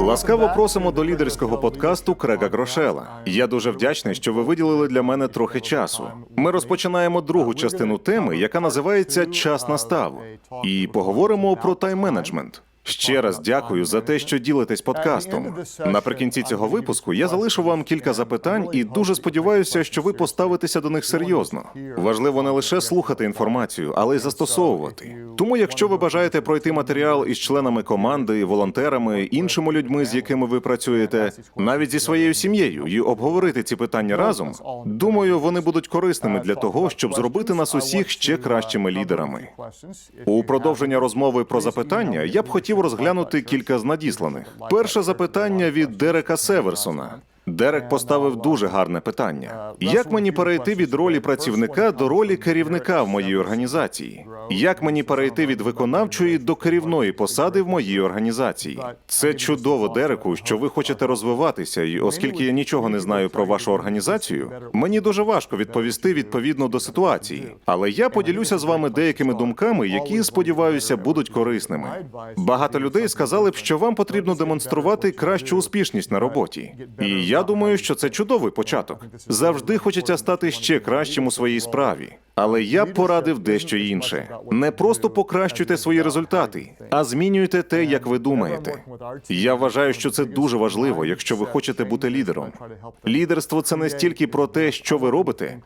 Ласкаво просимо до лідерського подкасту Крега Грошела. Я дуже вдячний, що ви виділили для мене трохи часу. Ми розпочинаємо другу частину теми, яка називається Час настав, і поговоримо про тайм-менеджмент. Ще раз дякую за те, що ділитесь подкастом. Наприкінці цього випуску я залишу вам кілька запитань і дуже сподіваюся, що ви поставитеся до них серйозно. Важливо не лише слухати інформацію, але й застосовувати. Тому, якщо ви бажаєте пройти матеріал із членами команди, волонтерами, іншими людьми, з якими ви працюєте, навіть зі своєю сім'єю, і обговорити ці питання разом, думаю, вони будуть корисними для того, щоб зробити нас усіх ще кращими лідерами. У продовження розмови про запитання я б хотів розглянути кілька з надісланих. Перше запитання від Дерека Северсона. Дерек поставив дуже гарне питання: як мені перейти від ролі працівника до ролі керівника в моїй організації? Як мені перейти від виконавчої до керівної посади в моїй організації? Це чудово, Дереку, що ви хочете розвиватися, і оскільки я нічого не знаю про вашу організацію, мені дуже важко відповісти відповідно до ситуації. Але я поділюся з вами деякими думками, які сподіваюся будуть корисними. Багато людей сказали б, що вам потрібно демонструвати кращу успішність на роботі. І я думаю, що це чудовий початок. Завжди хочеться стати ще кращим у своїй справі. Але я б порадив дещо інше. Не просто покращуйте свої результати, а змінюйте те, як ви думаєте. Я вважаю, що це дуже важливо, якщо ви хочете бути лідером. Лідерство це не стільки про те, що ви робите,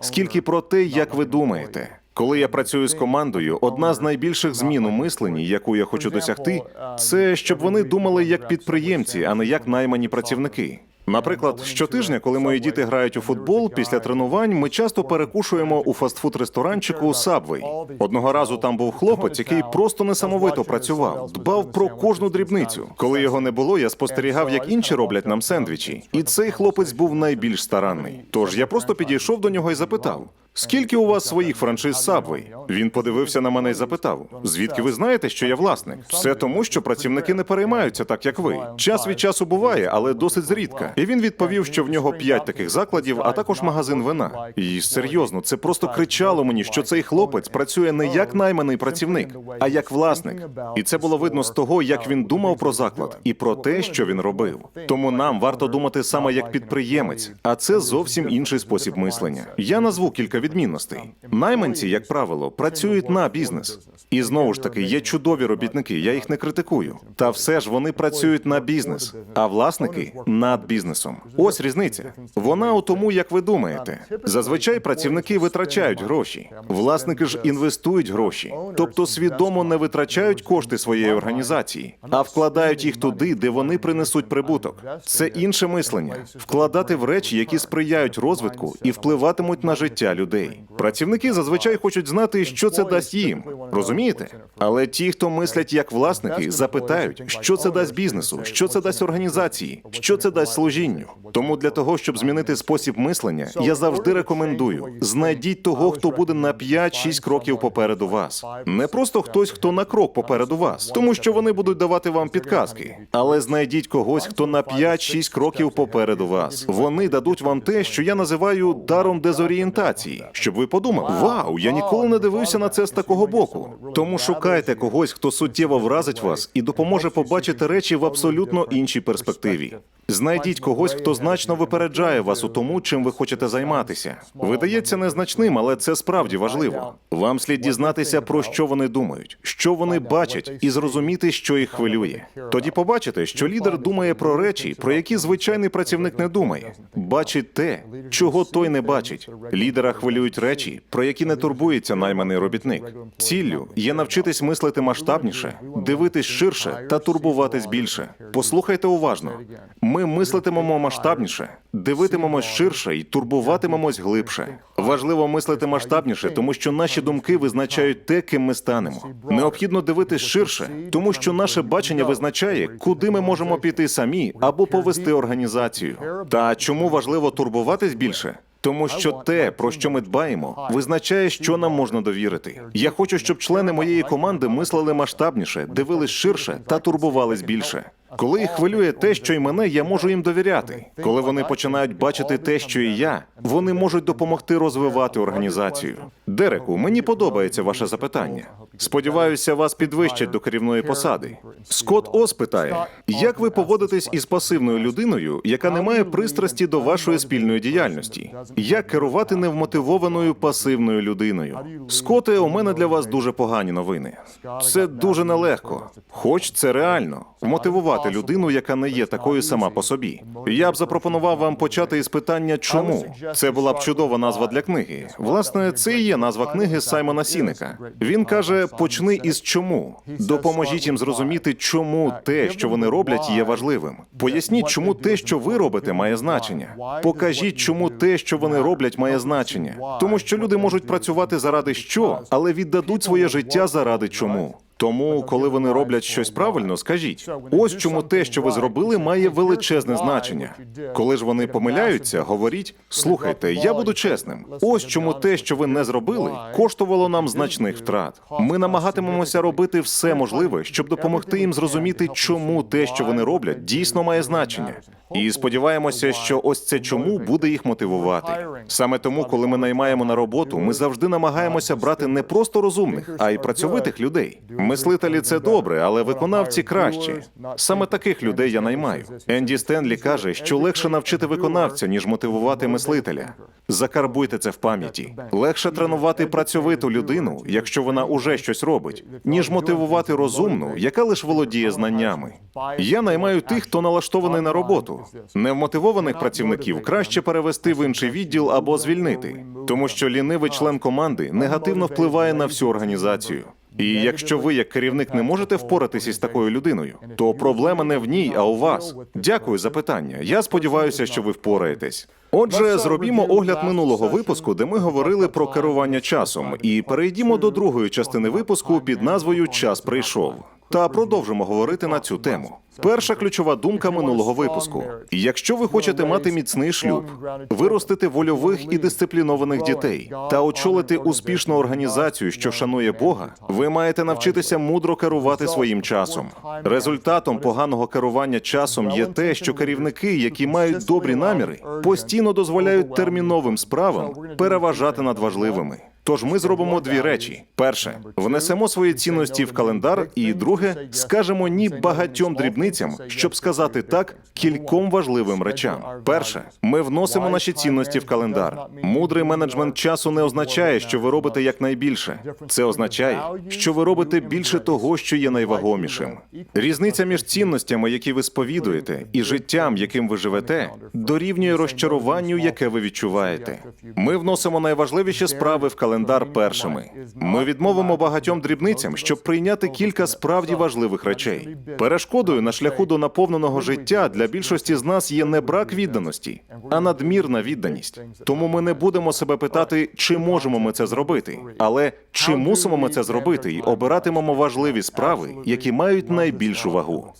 скільки про те, як ви думаєте. Коли я працюю з командою, одна з найбільших змін у мисленні, яку я хочу досягти, це щоб вони думали як підприємці, а не як наймані працівники. Наприклад, щотижня, коли мої діти грають у футбол, після тренувань ми часто перекушуємо у фастфуд-ресторанчику Subway. Одного разу там був хлопець, який просто несамовито працював, дбав про кожну дрібницю. Коли його не було, я спостерігав, як інші роблять нам сендвічі, і цей хлопець був найбільш старанний. Тож я просто підійшов до нього і запитав: Скільки у вас своїх франшиз Subway? Він подивився на мене і запитав: звідки ви знаєте, що я власник? Все тому, що працівники не переймаються так, як ви. Час від часу буває, але досить зрідка. І він відповів, що в нього п'ять таких закладів, а також магазин вина. І серйозно, це просто кричало мені, що цей хлопець працює не як найманий працівник, а як власник. І це було видно з того, як він думав про заклад і про те, що він робив. Тому нам варто думати саме як підприємець, а це зовсім інший спосіб мислення. Я назву кілька відмінностей. Найманці, як правило, працюють на бізнес. І знову ж таки, є чудові робітники, я їх не критикую. Та все ж вони працюють на бізнес, а власники над бізнесом. Ось різниця. Вона у тому, як ви думаєте. Зазвичай працівники витрачають гроші, власники ж інвестують гроші, тобто свідомо не витрачають кошти своєї організації, а вкладають їх туди, де вони принесуть прибуток. Це інше мислення вкладати в речі, які сприяють розвитку і впливатимуть на життя людей. Працівники зазвичай хочуть знати, що це дасть їм. Розумієте? Але ті, хто мислять як власники, запитають, що це дасть бізнесу, що це дасть організації, що це дасть служінню. Тому для того, щоб змінити спосіб мислення, я завжди рекомендую: знайдіть того, хто буде на 5-6 кроків попереду вас. Не просто хтось, хто на крок попереду вас, тому що вони будуть давати вам підказки. Але знайдіть когось, хто на 5-6 кроків попереду вас. Вони дадуть вам те, що я називаю даром дезорієнтації, щоб ви подумали: вау, я ніколи не дивився на це з такого боку. Тому шукайте когось, хто суттєво вразить вас і допоможе побачити речі в абсолютно іншій перспективі. Знайдіть когось, хто значно випереджає вас у тому, чим ви хочете займатися. Видається незначним, але це справді важливо. Вам слід дізнатися, про що вони думають, що вони бачать, і зрозуміти, що їх хвилює. Тоді побачите, що лідер думає про речі, про які звичайний працівник не думає. Бачить те, чого той не бачить. Лідера хвилюють речі, про які не турбується найманий робітник. Ціллю є навчитись мислити масштабніше, дивитись ширше та турбуватись більше. Послухайте уважно. Ми мислитимемо масштабніше, дивитимемось ширше і турбуватимемось глибше. Важливо мислити масштабніше, тому що наші думки визначають те, ким ми станемо. Необхідно дивитись ширше, тому що наше бачення визначає, куди ми можемо піти самі або повести організацію. Та чому важливо турбуватись більше? Тому що те, про що ми дбаємо, визначає, що нам можна довірити. Я хочу, щоб члени моєї команди мислили масштабніше, дивились ширше та турбувались більше. Коли їх хвилює те, що й мене, я можу їм довіряти. Коли вони починають бачити те, що і я, вони можуть допомогти розвивати організацію. Дереку, мені подобається ваше запитання. Сподіваюся, вас підвищать до керівної посади. Скотт Ос питає, як ви поводитесь із пасивною людиною, яка не має пристрасті до вашої спільної діяльності? Як керувати невмотивованою пасивною людиною? Скоте, у мене для вас дуже погані новини. Це дуже нелегко, хоч це реально вмотивувати людину, яка не є такою сама по собі. Я б запропонував вам почати із питання, чому це була б чудова назва для книги. Власне, це і є назва книги Саймона Сінека. Він каже: почни із чому. Допоможіть їм зрозуміти, чому те, що вони роблять, є важливим. Поясніть, чому те, що ви робите, має значення. Покажіть, чому те, що вони роблять, має значення. Тому що люди можуть працювати заради що, але віддадуть своє життя заради чому. Тому, коли вони роблять щось правильно, скажіть: ось чому те, що ви зробили, має величезне значення. Коли ж вони помиляються, говоріть: слухайте, я буду чесним. Ось чому те, що ви не зробили, коштувало нам значних втрат. Ми намагатимемося робити все можливе, щоб допомогти їм зрозуміти, чому те, що вони роблять, дійсно має значення. І сподіваємося, що ось це чому буде їх мотивувати. Саме тому, коли ми наймаємо на роботу, ми завжди намагаємося брати не просто розумних, а й працьовитих людей. Мислителі це добре, але виконавці краще. Саме таких людей я наймаю. Енді Стенлі каже, що легше навчити виконавця, ніж мотивувати мислителя. Закарбуйте це в пам'яті. Легше тренувати працьовиту людину, якщо вона уже щось робить, ніж мотивувати розумну, яка лише володіє знаннями. Я наймаю тих, хто налаштований на роботу. Невмотивованих працівників краще перевести в інший відділ або звільнити, тому що лінивий член команди негативно впливає на всю організацію. І якщо ви, як керівник, не можете впоратись із такою людиною, то проблема не в ній, а у вас. Дякую за питання. Я сподіваюся, що ви впораєтесь. Отже, зробімо огляд минулого випуску, де ми говорили про керування часом, і перейдімо до другої частини випуску під назвою Час прийшов. Та продовжимо говорити на цю тему. Перша ключова думка минулого випуску: якщо ви хочете мати міцний шлюб, виростити вольових і дисциплінованих дітей та очолити успішну організацію, що шанує Бога, ви маєте навчитися мудро керувати своїм часом. Результатом поганого керування часом є те, що керівники, які мають добрі наміри, постійно дозволяють терміновим справам переважати над важливими. Тож ми зробимо дві речі: перше, внесемо свої цінності в календар, і друге, скажемо ні багатьом дрібницям, щоб сказати так кільком важливим речам. Перше, ми вносимо наші цінності в календар. Мудрий менеджмент часу не означає, що ви робите якнайбільше. Це означає, що ви робите більше того, що є найвагомішим. Різниця між цінностями, які ви сповідуєте, і життям, яким ви живете, дорівнює розчаруванню, яке ви відчуваєте. Ми вносимо найважливіші справи в календар першими. Ми відмовимо багатьом дрібницям, щоб прийняти кілька справді важливих речей. Перешкодою на шляху до наповненого життя для більшості з нас є не брак відданості, а надмірна відданість. Тому ми не будемо себе питати, чи можемо ми це зробити, але чи мусимо ми це зробити, і обиратимемо важливі справи, які мають найбільшу вагу.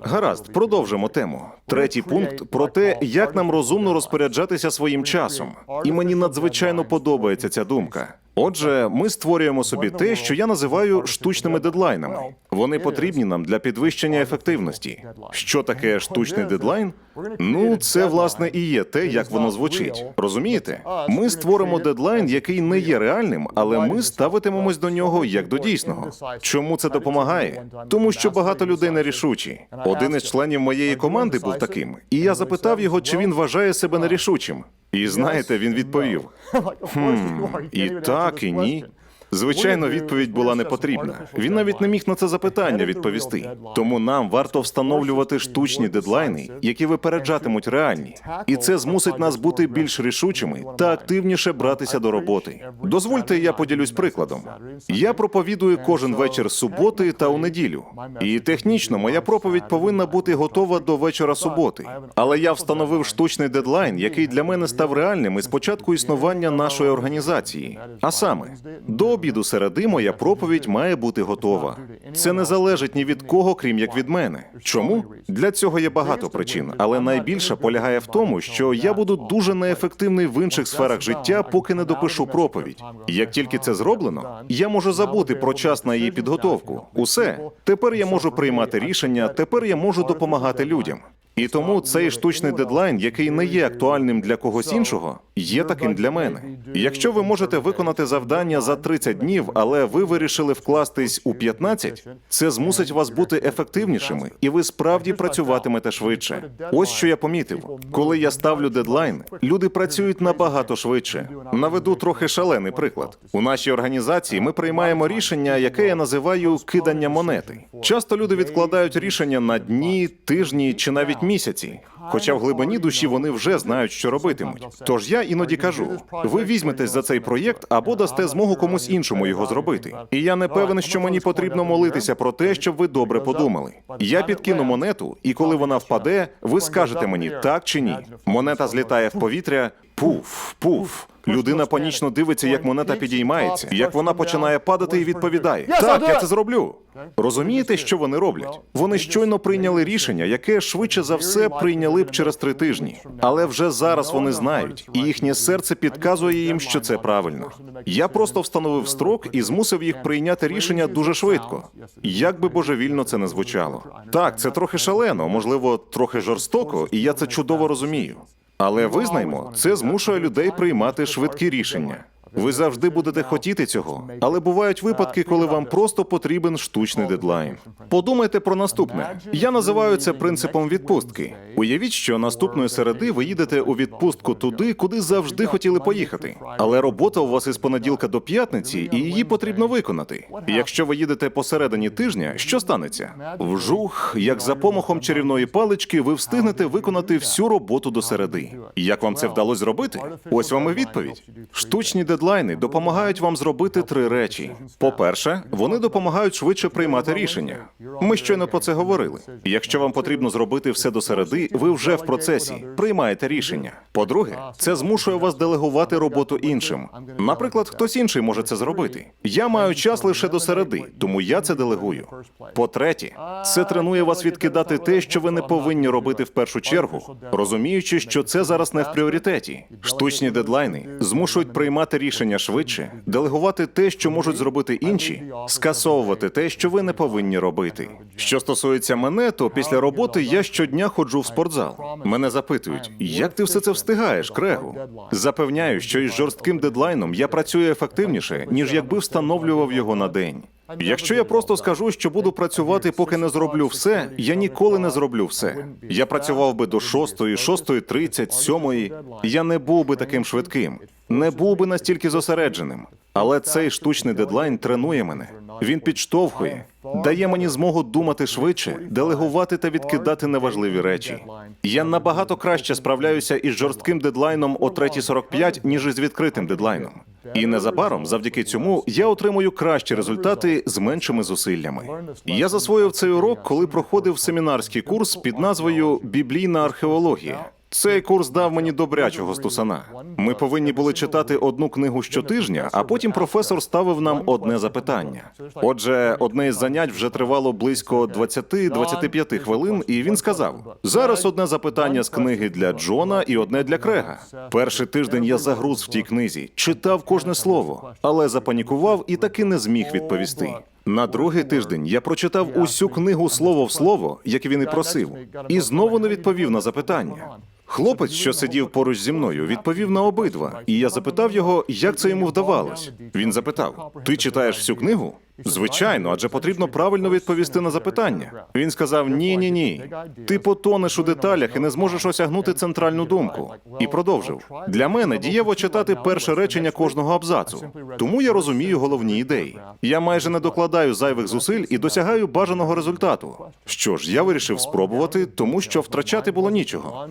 Гаразд, продовжимо тему. Третій пункт про те, як нам розумно розпоряджатися своїм часом. І мені надзвичайно подобається ця думка пока. Отже, ми створюємо собі те, що я називаю штучними дедлайнами. Вони потрібні нам для підвищення ефективності. Що таке штучний дедлайн? Ну, це власне і є те, як воно звучить. Розумієте? Ми створимо дедлайн, який не є реальним, але ми ставитимемось до нього як до дійсного. Чому це допомагає? Тому що багато людей нерішучі. Один із членів моєї команди був таким, і я запитав його, чи він вважає себе нерішучим. І знаєте, він відповів: хм, і так, і ні. Звичайно, відповідь була не потрібна. Він навіть не міг на це запитання відповісти. Тому нам варто встановлювати штучні дедлайни, які випереджатимуть реальні, і це змусить нас бути більш рішучими та активніше братися до роботи. Дозвольте, я поділюсь прикладом. Я проповідую кожен вечір суботи та у неділю. І технічно моя проповідь повинна бути готова до вечора суботи. Але я встановив штучний дедлайн, який для мене став реальним із початку існування нашої організації. А саме до обіду середи моя проповідь має бути готова. Це не залежить ні від кого, крім як від мене. Чому? Для цього є багато причин, але найбільша полягає в тому, що я буду дуже неефективний в інших сферах життя, поки не допишу проповідь. Як тільки це зроблено, я можу забути про час на її підготовку. Усе тепер я можу приймати рішення, тепер я можу допомагати людям. І тому цей штучний дедлайн, який не є актуальним для когось іншого, є таким для мене. Якщо ви можете виконати завдання за 30 днів, але ви вирішили вкластись у 15, це змусить вас бути ефективнішими, і ви справді працюватимете швидше. Ось що я помітив. Коли я ставлю дедлайн, люди працюють набагато швидше. Наведу трохи шалений приклад. У нашій організації ми приймаємо рішення, яке я називаю кидання монети. Часто люди відкладають рішення на дні, тижні чи навіть місяці. Хоча в глибині душі вони вже знають, що робитимуть. Тож я іноді кажу: ви візьметесь за цей проєкт або дасте змогу комусь іншому його зробити. І я не певен, що мені потрібно молитися про те, щоб ви добре подумали. Я підкину монету, і коли вона впаде, ви скажете мені так чи ні. Монета злітає в повітря. Пуф, пуф. Людина панічно дивиться, як монета підіймається, як вона починає падати і відповідає: Так, я це зроблю. Розумієте, що вони роблять? Вони щойно прийняли рішення, яке швидше за все прийняли б через три тижні. Але вже зараз вони знають, і їхнє серце підказує їм, що це правильно. Я просто встановив строк і змусив їх прийняти рішення дуже швидко. Як би божевільно це не звучало. Так, це трохи шалено, можливо, трохи жорстоко, і я це чудово розумію. Але визнаймо, це змушує людей приймати швидкі рішення. Ви завжди будете хотіти цього, але бувають випадки, коли вам просто потрібен штучний дедлайн. Подумайте про наступне. Я називаю це принципом відпустки. Уявіть, що наступної середи ви їдете у відпустку туди, куди завжди хотіли поїхати. Але робота у вас із понеділка до п'ятниці, і її потрібно виконати. Якщо ви їдете посередині тижня, що станеться? Вжух, як за помахом чарівної палички, ви встигнете виконати всю роботу до середи. Як вам це вдалося зробити? Ось вам і відповідь. Штучні дедлайни допомагають вам зробити три речі. По-перше, вони допомагають швидше приймати рішення. Ми щойно про це говорили. Якщо вам потрібно зробити все до середи, ви вже в процесі приймаєте рішення. По-друге, це змушує вас делегувати роботу іншим. Наприклад, хтось інший може це зробити. Я маю час лише до середи, тому я це делегую. По-третє, це тренує вас відкидати те, що ви не повинні робити в першу чергу, розуміючи, що це зараз не в пріоритеті. Штучні дедлайни змушують приймати рішення швидше, делегувати те, що можуть зробити інші, скасовувати те, що ви не повинні робити. Що стосується мене, то після роботи я щодня ходжу в спортзал. Мене запитують, як ти все це встигаєш, Крегу? Запевняю, що із жорстким дедлайном я працюю ефективніше, ніж якби встановлював його на день. Якщо я просто скажу, що буду працювати, поки не зроблю все, я ніколи не зроблю все. Я працював би до шостої, шостої тридцять, сьомої. Я не був би таким швидким, не був би настільки зосередженим. Але цей штучний дедлайн тренує мене. Він підштовхує, дає мені змогу думати швидше, делегувати та відкидати неважливі речі. Я набагато краще справляюся із жорстким дедлайном о 3.45, ніж із відкритим дедлайном. І незабаром, завдяки цьому, я отримую кращі результати з меншими зусиллями. Я засвоїв цей урок, коли проходив семінарський курс під назвою Біблійна археологія. Цей курс дав мені добрячого стусана. Ми повинні були читати одну книгу щотижня, а потім професор ставив нам одне запитання. Отже, одне із занять вже тривало близько 20-25 хвилин, і він сказав: зараз одне запитання з книги для Джона і одне для Крега. Перший тиждень я загруз в тій книзі, читав кожне слово, але запанікував і таки не зміг відповісти. На другий тиждень я прочитав усю книгу слово в слово, як він і просив, і знову не відповів на запитання. Хлопець, що сидів поруч зі мною, відповів на обидва, і я запитав його, як це йому вдавалось. Він запитав: Ти читаєш всю книгу? Звичайно, адже потрібно правильно відповісти на запитання. Він сказав: Ні, ні, ні. Ти потонеш у деталях і не зможеш осягнути центральну думку. І продовжив: для мене дієво читати перше речення кожного абзацу. Тому я розумію головні ідеї. Я майже не докладаю зайвих зусиль і досягаю бажаного результату. Що ж, я вирішив спробувати, тому що втрачати було нічого.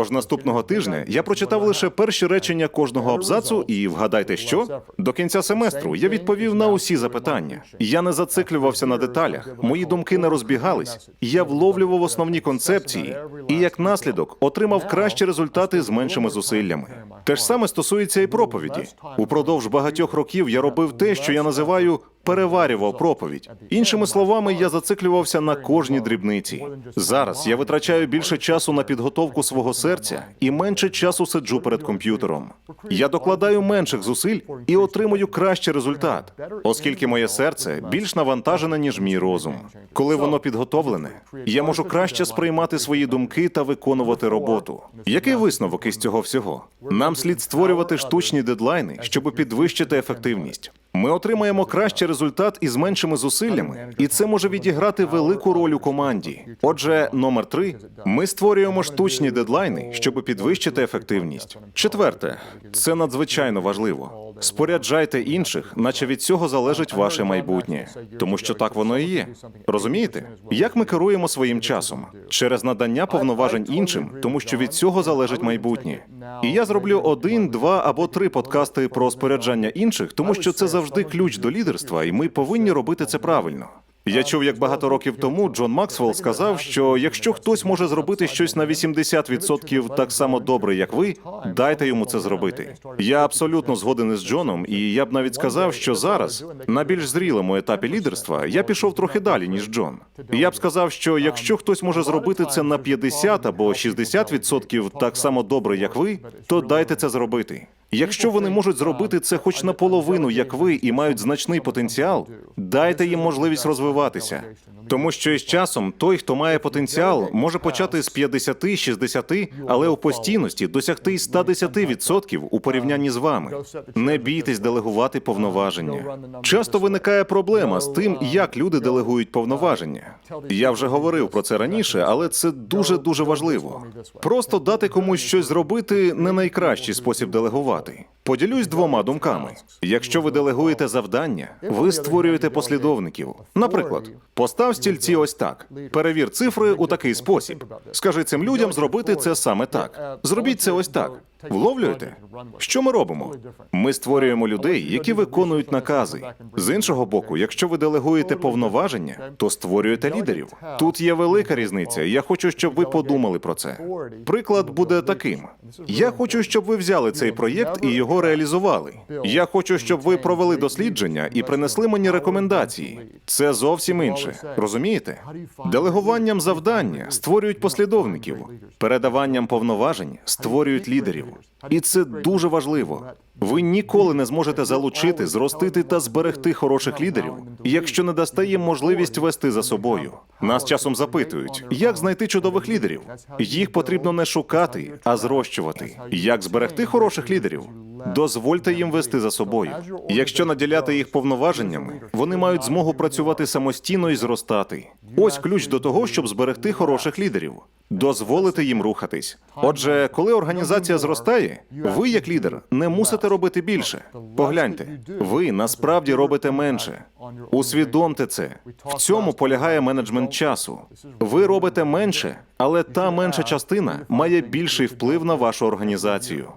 Тож наступного тижня я прочитав лише перші речення кожного абзацу, і вгадайте, що до кінця семестру я відповів на усі запитання. Я не зациклювався на деталях, мої думки не розбігались. Я вловлював основні концепції, і як наслідок отримав кращі результати з меншими зусиллями. Те ж саме стосується і проповіді. Упродовж багатьох років я робив те, що я називаю переварював проповідь. Іншими словами, я зациклювався на кожній дрібниці. Зараз я витрачаю більше часу на підготовку свого серця і менше часу сиджу перед комп'ютером. Я докладаю менших зусиль і отримую кращий результат, оскільки моє серце більш навантажене, ніж мій розум. Коли воно підготовлене, я можу краще сприймати свої думки та виконувати роботу. Який висновок із цього всього? Нам слід створювати штучні дедлайни, щоб підвищити ефективність. Ми отримаємо кращий результат із меншими зусиллями, і це може відіграти велику роль у команді. Отже, номер три ми створюємо штучні дедлайни, щоб підвищити ефективність. Четверте, це надзвичайно важливо. Споряджайте інших, наче від цього залежить ваше майбутнє, тому що так воно і є. Розумієте, як ми керуємо своїм часом через надання повноважень іншим, тому що від цього залежить майбутнє. І я зроблю один, два або три подкасти про споряджання інших, тому що це завжди ключ до лідерства, і ми повинні робити це правильно. Я чув, як багато років тому Джон Максвелл сказав, що якщо хтось може зробити щось на 80% так само добре, як ви, дайте йому це зробити. Я абсолютно згоден із Джоном, і я б навіть сказав, що зараз, на більш зрілому етапі лідерства, я пішов трохи далі, ніж Джон. Я б сказав, що якщо хтось може зробити це на 50 або 60% так само добре, як ви, то дайте це зробити. Якщо вони можуть зробити це хоч наполовину, як ви, і мають значний потенціал, дайте їм можливість розвиватися. Тому що із часом той, хто має потенціал, може почати з 50-60, але у постійності досягти й 110% у порівнянні з вами. Не бійтесь делегувати повноваження. Часто виникає проблема з тим, як люди делегують повноваження. Я вже говорив про це раніше, але це дуже дуже важливо. Просто дати комусь щось зробити не найкращий спосіб делегувати. Поділюсь двома думками. Якщо ви делегуєте завдання, ви створюєте послідовників. Наприклад, постав стільці ось так. Перевір цифри у такий спосіб. Скажи цим людям зробити це саме так. Зробіть це ось так. Вловлюєте? Що ми робимо? Ми створюємо людей, які виконують накази. З іншого боку, якщо ви делегуєте повноваження, то створюєте лідерів. Тут є велика різниця. Я хочу, щоб ви подумали про це. Приклад буде таким: я хочу, щоб ви взяли цей проєкт і його реалізували. Я хочу, щоб ви провели дослідження і принесли мені рекомендації. Це зовсім інше. Розумієте? Делегуванням завдання створюють послідовників, передаванням повноважень створюють лідерів. І це дуже важливо. Ви ніколи не зможете залучити, зростити та зберегти хороших лідерів, якщо не дасте їм можливість вести за собою. Нас часом запитують, як знайти чудових лідерів. Їх потрібно не шукати, а зрощувати. Як зберегти хороших лідерів? Дозвольте їм вести за собою. Якщо наділяти їх повноваженнями, вони мають змогу працювати самостійно і зростати. Ось ключ до того, щоб зберегти хороших лідерів. Дозволити їм рухатись. Отже, коли організація зростає, ви, як лідер, не мусите робити більше. Погляньте, ви насправді робите менше. Усвідомте це. В цьому полягає менеджмент часу. Ви робите менше, але та менша частина має більший вплив на вашу організацію.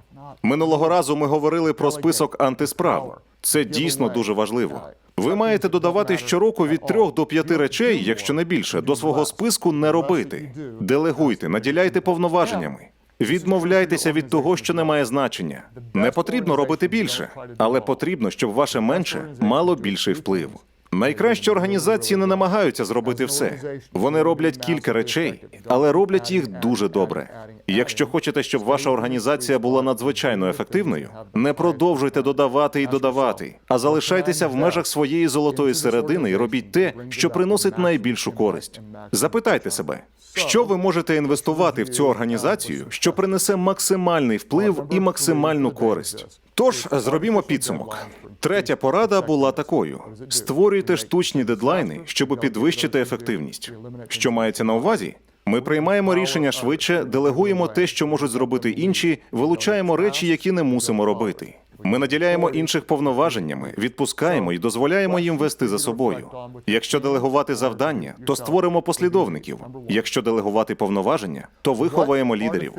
Минулого разу ми говорили про список антисправ. Це дійсно дуже важливо. Ви маєте додавати щороку від трьох до п'яти речей, якщо не більше, до свого списку не робити. Делегуйте, наділяйте повноваженнями. Відмовляйтеся від того, що не має значення. Не потрібно робити більше, але потрібно, щоб ваше менше мало більший вплив. Найкращі організації не намагаються зробити все. Вони роблять кілька речей, але роблять їх дуже добре. Якщо хочете, щоб ваша організація була надзвичайно ефективною, не продовжуйте додавати і додавати, а залишайтеся в межах своєї золотої середини і робіть те, що приносить найбільшу користь. Запитайте себе, що ви можете інвестувати в цю організацію, що принесе максимальний вплив і максимальну користь. Тож зробімо підсумок. Третя порада була такою: створюйте штучні дедлайни, щоб підвищити ефективність. Що мається на увазі? Ми приймаємо рішення швидше, делегуємо те, що можуть зробити інші, вилучаємо речі, які не мусимо робити. Ми наділяємо інших повноваженнями, відпускаємо і дозволяємо їм вести за собою. Якщо делегувати завдання, то створимо послідовників. Якщо делегувати повноваження, то виховаємо лідерів.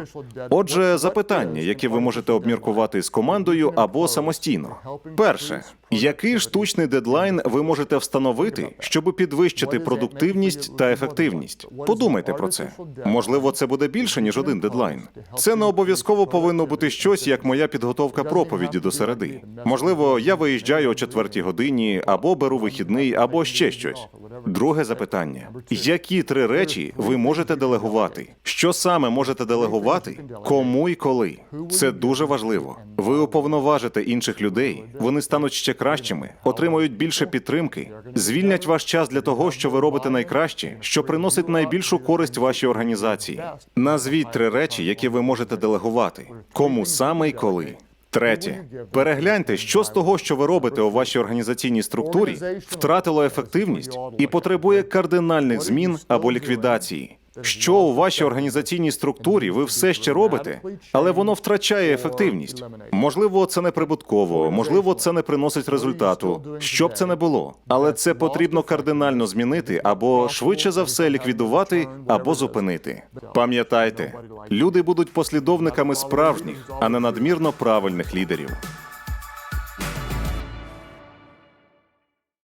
Отже, запитання, які ви можете обміркувати з командою або самостійно. Перше, який штучний дедлайн ви можете встановити, щоб підвищити продуктивність та ефективність? Подумайте про це. Можливо, це буде більше ніж один дедлайн. Це не обов'язково повинно бути щось, як моя підготовка проповіді до середи. Можливо, я виїжджаю о четвертій годині, або беру вихідний, або ще щось. Друге запитання: які три речі ви можете делегувати? Що саме можете делегувати? Кому і коли? Це дуже важливо. Ви уповноважите інших людей, вони стануть ще кращими, отримують більше підтримки, звільнять ваш час для того, що ви робите найкраще, що приносить найбільшу користь вашій організації. Назвіть три речі, які ви можете делегувати. Кому саме і коли? Третє, перегляньте, що з того, що ви робите у вашій організаційній структурі, втратило ефективність і потребує кардинальних змін або ліквідації. Що у вашій організаційній структурі ви все ще робите, але воно втрачає ефективність. Можливо, це не прибутково, можливо, це не приносить результату. Що б це не було, але це потрібно кардинально змінити або швидше за все ліквідувати або зупинити. Пам'ятайте, люди будуть послідовниками справжніх, а не надмірно правильних лідерів.